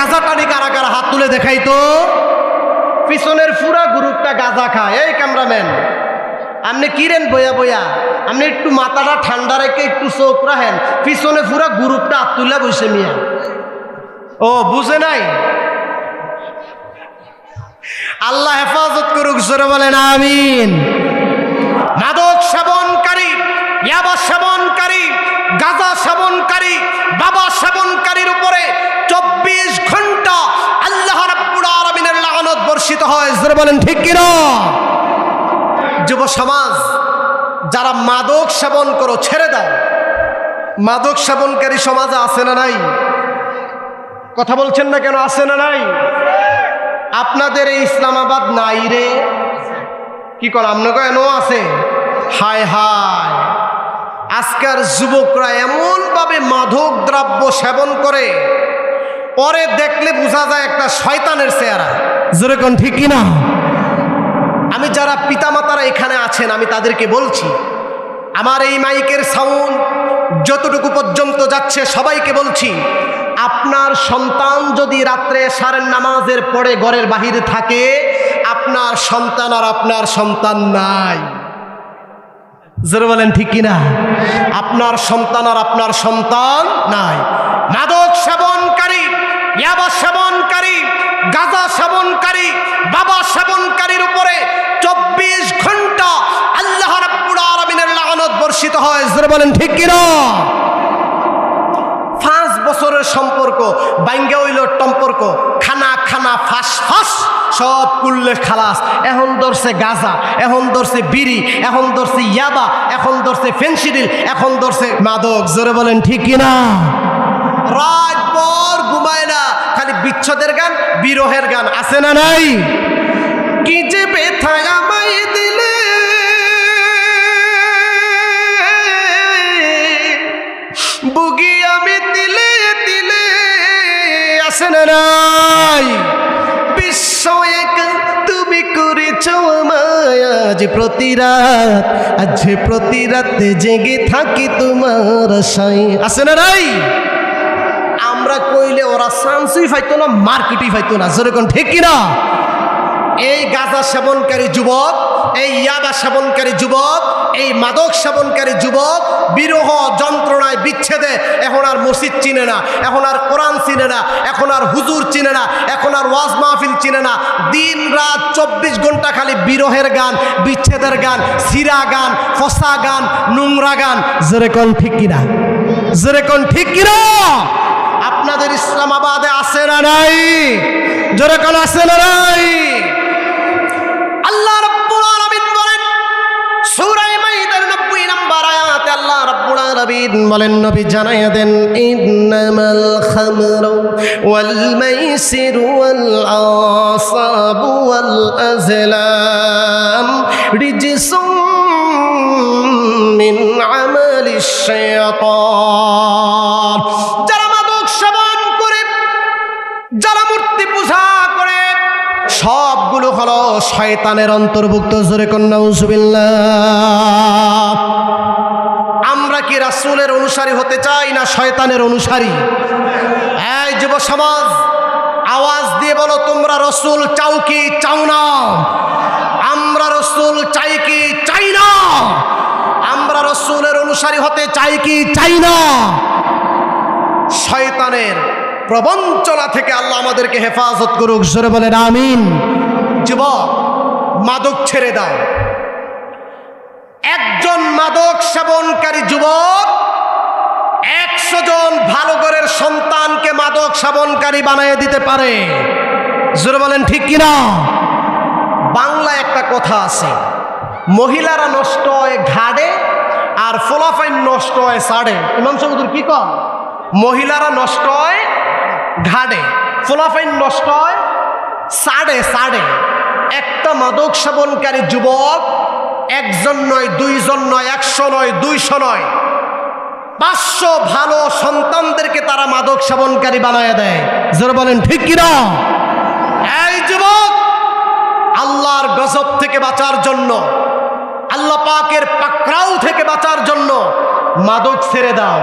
গাজা টানি কারা কারা হাত তুলে দেখাই তো পিছনের পুরা গ্রুপটা গাজা খায়। এই ক্যামেরাম্যান, আপনি কিরেন বইয়া বইয়া? আপনি একটু মাথাটা ঠান্ডা রেখে একটু চোখ রাখেন। পিছনে পুরা গ্রুপটা হাত তুলে বসে মিয়া। ও, বুঝে নাই? আল্লাহ হেফাজত করুক, জোরে বলেন, আমিন মাদক সেবনকারী ইয়াবা সেবনকারী গাঁজা সেবনকারী বাবা সেবনকারীর উপরে চব্বিশ ঘণ্টা আল্লাহ রাব্বুল আলামিনের বর্ষিত হয়, জোরে বলেন, ঠিক কিনা? যুব সমাজ, যারা মাদক সেবন করো, ছেড়ে দাও। মাদক সেবনকারী সমাজে আছে না নাই? কথা বলছেন না কেন, আছে না নাই? আপনাদের এই ইসলামাবাদ নাই রে। কি কর আপনাকে এনও আছে? হায় হায়। আজকার যুবকরা এমনভাবে মাদক দ্রব্য সেবন করে, পরে দেখলে বোঝা যায় একটা শয়তানের চেহারা। যেরকম ঠিক না আমি যারা পিতামাতারা এখানে আছেন আমি তাদেরকে বলছি আমার এই মাইকের সাউন্ড যতটুকু পর্যন্ত যাচ্ছে সবাইকে বলছি আপনার সন্তান যদি রাত্রে সারের নামাজের পরে ঘরের বাহিরে থাকে আপনার সন্তান আর আপনার সন্তান নাই। জোরে বলেন ঠিক কিনা? আপনার সন্তান আর আপনার সন্তান নাই। মাদক সেবনকারী ইয়াবা সেবনকারী গাঁজা সেবনকারী, বাবা সেবনকারীর উপরে চব্বিশ ঘণ্টা আল্লাহ রাব্বুল আলামিনের লাগানত বর্ষিত হয়। জোরে বলেন, ঠিক কিনা? পাঁচ বছরের সম্পর্ক, বাইঙ্গে হইল সম্পর্ক খানা খানা ফাঁস ফাঁস, সব কুল্লে খালাস। এখন ধরছে গাজা, এখন ধরছে বিড়ি, এখন ধরছে ইয়াবা, এখন ধরছে ফেন্সিডিল, এখন ধরছে মাদক। জোরে বলেন, ঠিক কিনা? রাত বিচ্ছদের গান, বিরহের গান, আছে না নাই? কি যে ব্যথা আমায় দিলে। বুগি আমি দিলে দিলে আসে না নাই? বিশ্ব তুমি করেছ আমায় আজ প্রতি রাত, আজ প্রতি রাতে জেগে থাকি তোমার সাই আসে না নাই? আমরা কইলে ওরা চান্সই পাইতো না, মার্কেটই পাইতো না। যেরকম ঠিক কিনা? এই গাঁজা সেবনকারী যুবক, এই ইয়াবা সেবনকারী যুবক, এই মাদক সেবনকারী যুবক, বিরহ যন্ত্রণায় বিচ্ছেদে, এখন আর মসজিদ চিনে না, এখন আর কোরআন চিনে না, এখন আর হুজুর চিনে না, এখন আর ওয়াজ মাহফিল চিনে না। দিন রাত চব্বিশ ঘণ্টা খালি বিরহের গান, বিচ্ছেদের গান, সিরা গান, ফসা গান, নোংরা গান। যেরকম ঠিক কিনা? যেরকম ঠিক কিনা? আপনাদের ইসলামাবাদে আছে না নাই? যেরকম আছে না নাই? আল্লাহ রাব্বুল আলামিন বলেন, সূরা মাইদার 90 নম্বর আয়াতে আল্লাহ রাব্বুল আলামিন বলেন, নবী জানাইয়া দেন, ইন্নামাল খামরু ওয়াল মাইসিরু ওয়াল আসাবু ওয়াল আজলাম রিজসুম মিন আমালিশ শায়াতান। হলো শয়তানের অন্তর্ভুক্ত, জোরে কন্যা আমরা কি রাসূলের অনুসারী হতে চাই না শয়তানের অনুসারী? এই যুব সমাজ, আওয়াজ দিয়ে বলো, তোমরা রসুল চাও কি চাও না? আমরা রসুল চাই কি চাই না? আমরা রসুলের অনুসারী হতে চাই কি চাই না? শয়তানের প্রবঞ্চনা থেকে আল্লাহ আমাদেরকে হেফাজত করুক, জোরে বলেন, আমিন। যুবক মাদক ছেড়ে দাও। একজন মাদক সেবনকারী যুবক একশো জন ভালো ঘরের সন্তানকে মাদক সেবনকারী বানিয়ে দিতে পারে। জোরে বলেন, ঠিক কিনা? বাংলা একটা কথা আছে, মহিলারা নষ্ট হয় ঘাড়ে আর ফোলাফাইন নষ্ট হয় সাড়ে। ইমাম সাহুদুর কি কম মহিলারা নষ্ট হয় ঘাড়ে ফোলাফাইন নষ্ট হয় সাড়ে সাড়ে। একটা মাদক সেবনকারী যুবক, একজন নয়, দুইজন নয়, একশো নয়, দুইশো নয়। পাঁচশো ভালো সন্তানদেরকে তারা মাদক সেবনকারী বানায় দেয়। যারা বলেন, ঠিক কিনা? এই যুবক, আল্লাহর গজব থেকে বাঁচার জন্য আল্লাহ পাকের জন্য মাদক ছেড়ে দাও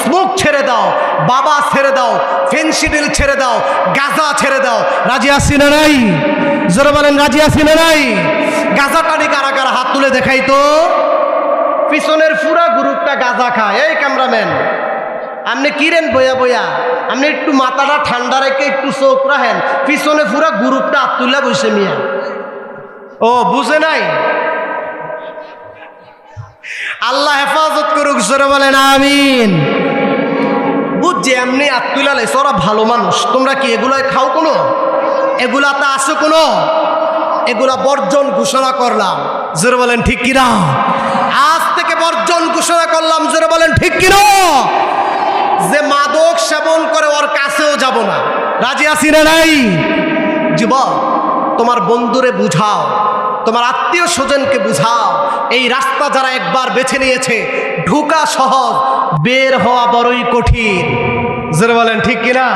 স্মোক ছেড়ে দাও, বাবা ছেড়ে দাও ফেন্সিডিল ছেড়ে দাও, গাজা ছেড়ে দাও। রাজি আসি না নাই? জোরে বলেন, রাজি আসি না নাই? গাজা টানি কারা কারা হাত তুলে দেখাই তো? পিছনের পুরা গ্রুপটা গাঁজা খায়। এই ক্যামেরাম্যান, আপনি কিরেন বইয়া বইয়া? আপনি একটু মাথাটা ঠান্ডা রেখে একটু চোখ রাখেন। পিছনে পুরা গ্রুপটা হাত তুলে বসে মিয়া। ও, বুঝে নাই? আল্লাহ হেফাজত করুক, জোরে বলেন, আমিন। বুঝছি এমনি আত্মুলা লেছে ওরা ভালো মানুষ। তোমরা কি এগুলাই খাও কোনো? এগুলাতে আসো কোনো? এগুলা বর্জন ঘোষণা করলাম। জোরে বলেন, ঠিক কিনা? আজ থেকে বর্জন ঘোষণা করলাম, জোরে বলেন, ঠিক কিনা? যে মাদক সেবন করে ওর কাছেও যাব না। রাজি আছি না নাই? যুবক, তোমার বন্ধুরে বুঝাও। তোমার আত্মীয় স্বজনকে বুঝাও। এই রাস্তা যারা একবার বেছে নিয়েছে, ঢুকা সহজ, বের হওয়া বড়ই কঠিন। জোরে বলেন, ঠিক কিনা?